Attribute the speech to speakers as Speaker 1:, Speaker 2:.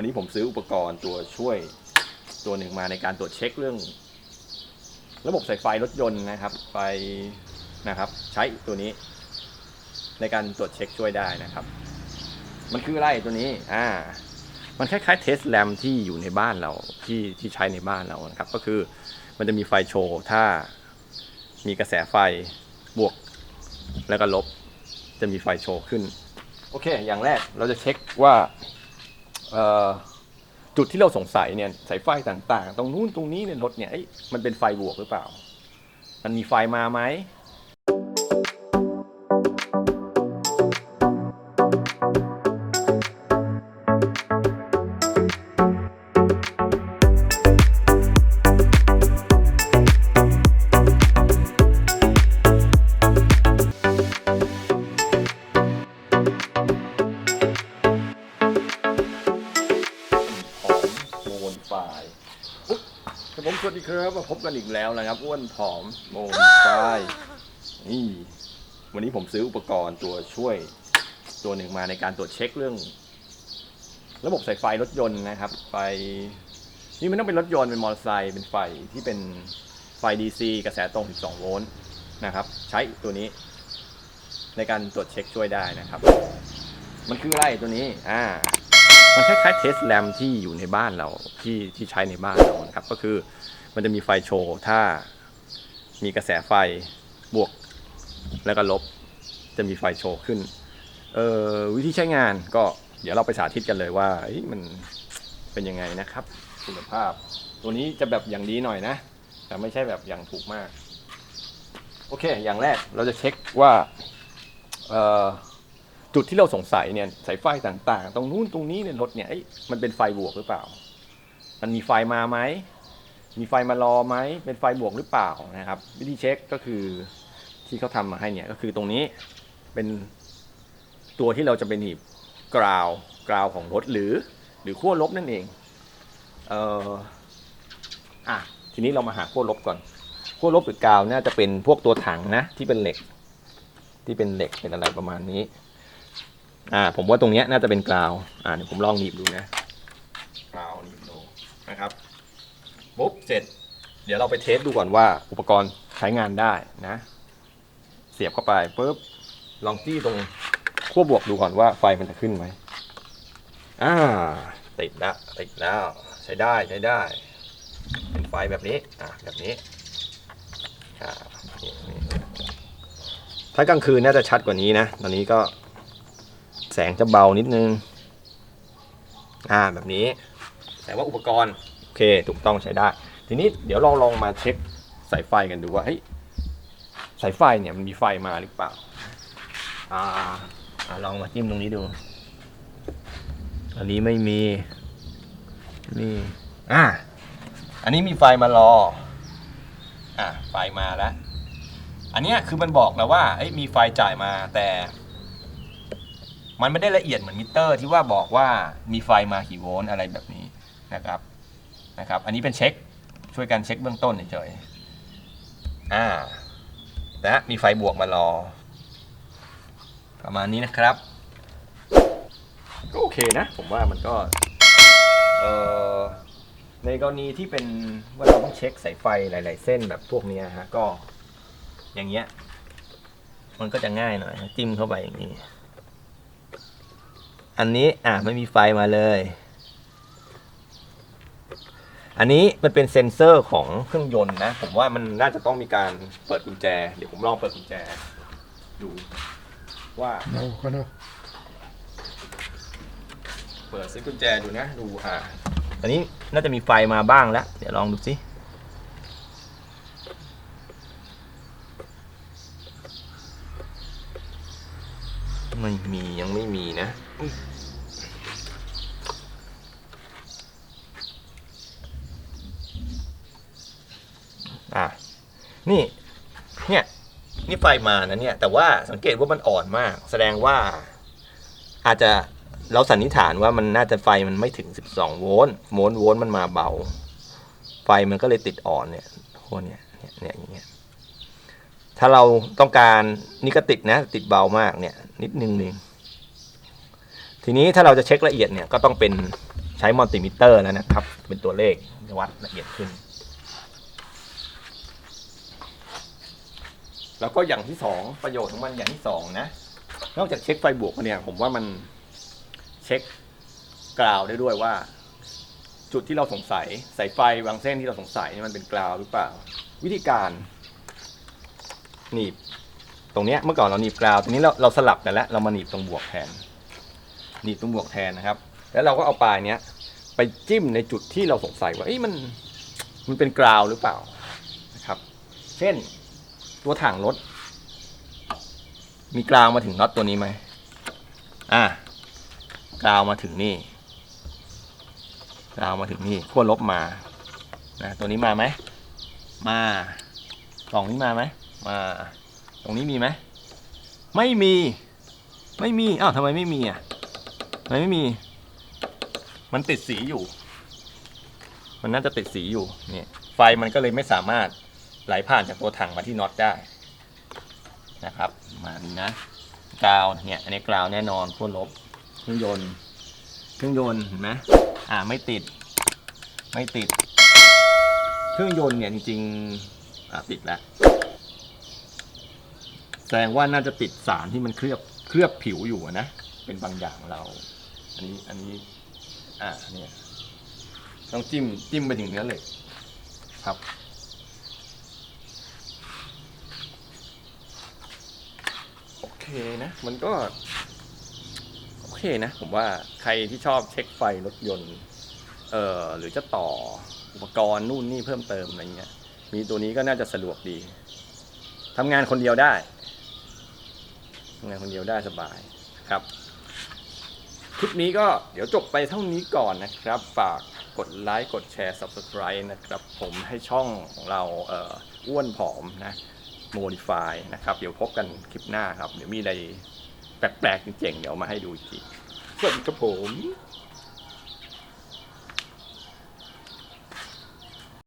Speaker 1: วันนี้ผมซื้ออุปกรณ์ตัวช่วยตัวหนึ่งมาในการตรวจเช็คเรื่อง ระบบสายไฟรถยนต์นะครับ ไฟนะครับ ใช้ตัวนี้ ในการตรวจเช็คช่วยได้นะครับ มันคืออะไรตัวนี้อ่ามันคล้ายๆเทสแลมที่อยู่ในบ้านเราที่ที่ใช้ในบ้านเรานะครับ ก็คือมันจะมีไฟโชว์ถ้ามีกระแสไฟบวกแล้วก็ลบ จะมีไฟโชว์ขึ้น โอเค อย่างแรกเราจะเช็คว่า จุดที่เราสงสัยเนี่ยสายไฟต่างๆ ตรงนู้นตรงนี้ในรถเนี่ยเอ้ยมันเป็นไฟบวกหรือเปล่า มันมีไฟมาไหม ครับผมสวัสดีครับมาพบกันอีกแล้วนะครับอ้วนผอมโมนไฟล์นี่วันนี้ผมซื้ออุปกรณ์ตัวช่วยตัวหนึ่งมาในการตรวจเช็คเรื่อง ระบบสายไฟรถยนต์นะครับ ไฟนี่มันต้องเป็นรถยนต์เป็นมอเตอร์ไซค์เป็นไฟที่เป็นไฟ DC กระแสตรง 12 โวลต์นะครับ ใช้ตัวนี้ ในการตรวจเช็คช่วยได้นะครับ มันคืออะไรตัวนี้อ่ามันคล้ายๆเทสแลมที่อยู่ในบ้านเราที่ที่ใช้ในบ้านเรานะครับ ก็คือมันจะมีไฟโชว์ถ้ามีกระแสไฟบวกแล้วก็ลบ จะมีไฟโชว์ขึ้น เออวิธีใช้งานก็เดี๋ยวเราไปสาธิตกันเลยว่ามันเป็นยังไงนะครับ คุณภาพ ตัวนี้จะแบบอย่างดีหน่อยนะ แต่ไม่ใช่แบบอย่างถูกมาก โอเค อย่างแรกเราจะเช็คว่าจุดที่เราสงสัยเนี่ยสายไฟต่างๆ ตรงนู้นตรงนี้ในรถเนี่ยมันเป็นไฟบวกหรือเปล่า มันมีไฟมาไหม มีไฟมารอไหมเป็นไฟบวกหรือเปล่านะครับ วิธีเช็คก็คือที่เขาทำมาให้เนี่ยก็คือตรงนี้เป็นตัวที่เราจะเป็นหนีบกราวกราวของรถหรือ หรือขั้วลบนั่นเองเอ่ออะทีนี้เรามาหาขั้วลบก่อนขั้วลบหรือกราวน่าจะเป็นพวกตัวถังนะที่เป็นเหล็ก ที่เป็นเหล็กเป็นอะไรประมาณนี้อ่าผมว่าตรงเนี้ยน่าจะเป็นกราวอ่าเดี๋ยวผมลองหนีบดูนะกราวหนีบดูนะครับ ปุ๊บเสร็จ เดี๋ยวเราไปเทสดูก่อนว่าอุปกรณ์ใช้งานได้นะ เสียบเข้าไปปุ๊บลองจี้ตรงขั้วบวกดูก่อนว่าไฟมันจะขึ้นไหมอ่าติดแล้วติดแล้วใช้ได้ใช้ได้ เป็นไฟแบบนี้อ่าแบบนี้อ่านี่นี่ถ้ากลางคืนน่าจะชัดกว่านี้นะ ตอนนี้ก็แสงจะเบานิดนึง อ่าแบบนี้ แต่ว่าอุปกรณ์โอ เค ถูกต้องใช้ได้ ทีนี้เดี๋ยวลองลองมาเช็คสายไฟกันดูว่าเฮ้ยสายไฟเนี่ยมันมีไฟมาหรือเปล่า อ่าอาลองมาจิ้มตรงนี้ดู อันนี้ไม่มี นี่ อ่า อันนี้มีไฟมารอ อ่าไฟมาแล้ว อันเนี้ยคือมันบอกแล้วว่าเอ้ยมีไฟจ่ายมาแต่ มันไม่ได้ละเอียดเหมือนมิเตอร์ที่ว่าบอกว่ามีไฟมากี่โวลต์อะไรแบบนี้นะครับ นะครับ อันนี้เป็นเช็ค ช่วยกันเช็คเบื้องต้นเฉยๆอ่าและมีไฟบวกมารอ ประมาณนี้นะครับ ก็โอเคนะ ผมว่ามันก็ เอ่อในกรณีที่เป็นว่าเราต้องเช็คสายไฟหลาย ๆ เส้นแบบพวกนี้ฮะก็ อย่างเงี้ย มันก็จะง่ายหน่อยจิ้มเข้าไปอย่างนี้ อันนี้อะไม่มีไฟมาเลย อันนี้มันเป็นเซ็นเซอร์ของเครื่องยนต์นะ ผมว่ามันน่าจะต้องมีการเปิดกุญแจ เดี๋ยวผมลองเปิดกุญแจ ดูว่าเปิดซิกุญแจดูนะ ดูอะอันนี้น่าจะมีไฟมาบ้างแล้ว เดี๋ยวลองดูสิไม่มียังไม่มีนะอ่ะนี่เนี่ยนี่ไฟมานะเนี่ย แต่ว่าสังเกตว่ามันอ่อนมาก แสดงว่าอาจจะเราสันนิษฐานว่ามันน่าจะไฟมันไม่ถึง 12 โวลต์โวลต์โวลต์มันมาเบา ไฟมันก็เลยติดอ่อนเนี่ยพวกเนี้ยเนี่ยอย่างเงี้ยถ้าเราต้องการนี่ก็ติดนะ ติดเบามากเนี่ย นิดนึงนึงทีนี้ถ้าเราจะเช็คละเอียดเนี่ยก็ต้องเป็นใช้มัลติมิเตอร์แล้วนะครับ เป็นตัวเลขจะวัดละเอียดขึ้น แล้วก็อย่างที่สองประโยชน์ของมันอย่างที่สองนะ นอกจากเช็คไฟบวกเนี่ย ผมว่ามันเช็คกราวได้ด้วยว่า จุดที่เราสงสัยสายไฟบางเส้นที่เราสงสัยนี่มันเป็นกราวหรือเปล่า วิธีการหนีบ ตรงเนี้ยเมื่อก่อนเราหนีบกราวตรงนี้เราเราสลับกันแล้วเรามาหนีบตรงบวกแทนหนีบตรงบวกแทนนะครับ แล้วเราก็เอาปลายเนี้ยไปจิ้มในจุดที่เราสงสัยว่าเอ้ยมันมันเป็นกราวหรือเปล่านะครับ เช่น ตัวถังรถ มีกราวมาถึงน็อตตัวนี้ไหมอ่ากราวมาถึงนี่กราวมาถึงนี่ขั้วลบมานะตัวนี้มาไหมมากล่องนี้มาไหมมา ตรงนี้มีไหมไม่มี ไม่มีอ้าวทำไมไม่มีอะทำไมไม่มี มันติดสีอยู่ มันน่าจะติดสีอยู่เนี่ยไฟมันก็เลยไม่สามารถ ไหลผ่านจากตัวถังมาที่น็อตได้นะครับมานี่นะกาวเนี่ยอันนี้กาวแน่นอนขั้วลบเครื่องยนต์เครื่องยนต์เห็นไหมอ่าไม่ติด ไม่ติด เครื่องยนต์เนี่ยจริงๆอ่าติดแล้วแสดงว่าน่าจะติดสารที่มันเคลือบเคลือบผิวอยู่นะ เป็นบางอย่างเรา อันนี้อันนี้ อ่าเนี่ยต้องจิ้มจิ้มไปถึงเนื้อเหล็กครับ โอเคนะ มันก็ โอเคนะ ผมว่าใครที่ชอบเช็คไฟรถยนต์ เอ่อ หรือจะต่ออุปกรณ์นู่นนี่เพิ่มเติมอะไรเงี้ย มีตัวนี้ก็น่าจะสะดวกดีทำงานคนเดียวได้ทำงานคนเดียวได้สบายครับ คลิปนี้ก็เดี๋ยวจบไปเท่านี้ก่อนนะครับ ฝากกดไลค์ กดแชร์ Subscribe นะครับ ผมให้ช่องของเราเอ่ออ้วนผอมนะ Modify นะครับ เดี๋ยวพบกันคลิปหน้าครับ เดี๋ยวมีอะไรแปลกๆเจ๋งๆเดี๋ยวมาให้ดูอีกทีสวัสดีครับผม